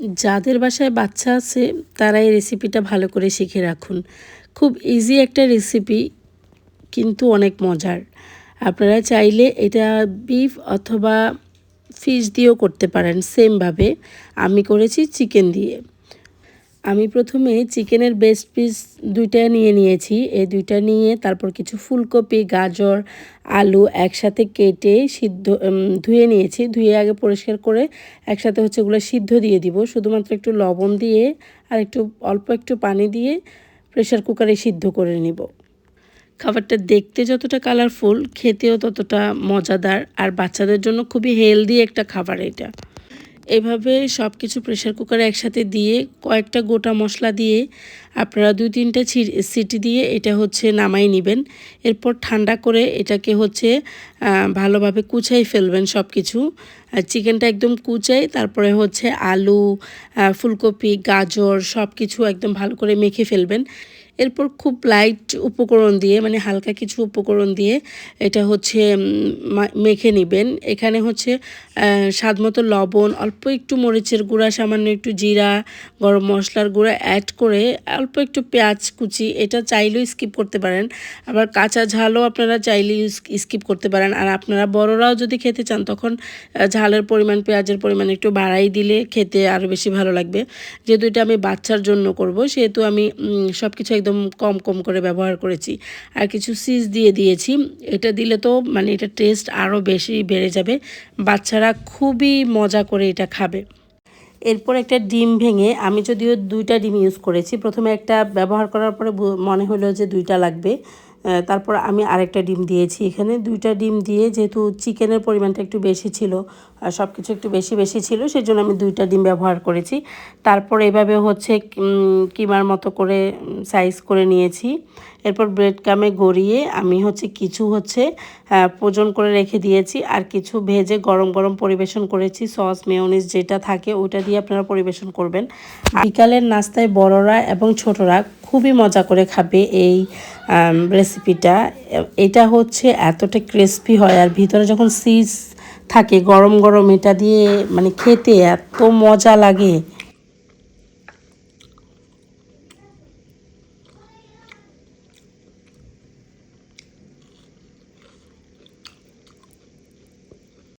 যাদের বাসায় বাচ্চা আছে তারা এই রেসিপিটা ভালো করে শিখে রাখুন। খুব ইজি একটা রেসিপি কিন্তু অনেক মজার। আপনারা চাইলে এটা বিফ অথবা ফিশ দিয়েও করতে পারেন সেমভাবে আমি করেছি চিকেন দিয়ে। আমি প্রথমে চিকেনের বেস্ট পিস দুইটা নিয়ে নিয়েছি। এই দুইটা নিয়ে তারপর কিছু ফুলকপি, গাজর, আলু একসাথে কেটে সিদ্ধ ধুয়ে নিয়েছি। ধুয়ে আগে পরিষ্কার করে একসাথে হচ্ছে ওগুলো সিদ্ধ দিয়ে দিব। শুধুমাত্র একটু লবণ দিয়ে আর একটু অল্প একটু পানি দিয়ে প্রেশার কুকারে সিদ্ধ করে নিব। খাবারটা দেখতে যতটা কালারফুল খেতেও ততটা মজাদার, আর বাচ্চাদের জন্য খুবই হেলদি একটা খাবার এটা। এভাবে সব কিছু প্রেশার কুকারে একসাথে দিয়ে কয়েকটা গোটা মশলা দিয়ে আপনারা দুই তিনটা সিটি দিয়ে এটা হচ্ছে নামাই নেবেন। এরপর ঠান্ডা করে এটাকে হচ্ছে ভালোভাবে কুচাই ফেলবেন সব কিছু চিকেনটা একদম কুচাই, তারপরে হচ্ছে আলু ফুলকপি, গাজর সব কিছু একদম ভালো করে মেখে ফেলবেন। এরপর খুব লাইট উপকরণ দিয়ে মানে হালকা কিছু উপকরণ দিয়ে এটা হচ্ছে মেখে নেবেন। এখানে হচ্ছে স্বাদ মতো লবণ, অল্প একটু মরিচের গুঁড়া, সামান্য একটু জিরা, গরম মশলার গুঁড়া অ্যাড করে অল্প একটু পেঁয়াজ কুচি, এটা চাইলেও স্কিপ করতে পারেন। আবার কাঁচা ঝালও আপনারা চাইলে স্কিপ করতে পারেন। আর আপনারা বড়রাও যদি খেতে চান, তখন ঝালের পরিমাণ, পেঁয়াজের পরিমাণ একটু বাড়াই দিলে খেতে আরও বেশি ভালো লাগবে। যেহেতু এটা আমি বাচ্চার জন্য করব, সেহেতু আমি সব কিছু একদম কম কম করে ব্যবহার করেছি। আর কিছু সিজ দিয়ে দিয়েছি। এটা দিলে তো মানে এটা টেস্ট আরও বেশি বেড়ে যাবে। বাচ্চারা খুবই মজা করে এটা খাবে। এরপর একটা ডিম ভেঙে আমি যদিও দুইটা ডিম ইউজ করেছি। প্রথমে একটা ব্যবহার করার পরে মনে হলো যে দুইটা লাগবে। তারপর আমি আরেকটা ডিম দিয়েছি এখানে। দুইটা ডিম দিয়ে যেহেতু চিকেনের পরিমাণটা একটু বেশি ছিল, আর সব কিছু একটু বেশি বেশি ছিল সেই জন্য আমি দুইটা ডিম ব্যবহার করেছি। তারপর এভাবে হচ্ছে কিমার মতো করে সাইজ করে নিয়েছি। এরপর ব্রেড কামে গড়িয়ে আমি হচ্ছে কিছু হচ্ছে পোজন করে রেখে দিয়েছি, আর কিছু ভেজে গরম গরম পরিবেশন করেছি, সস, মেয়নিজ যেটা থাকে ওটা দিয়ে আপনারা পরিবেশন করবেন। বিকালের নাস্তায় বড়রা এবং ছোটরা খুবই মজা করে খাবে এই রেসিপিটা এটা হচ্ছে এতটা ক্রিস্পি হয় আর ভিতরে যখন সিজ থাকে, গরম গরম এটা দিয়ে মানে খেতে এত মজা লাগে।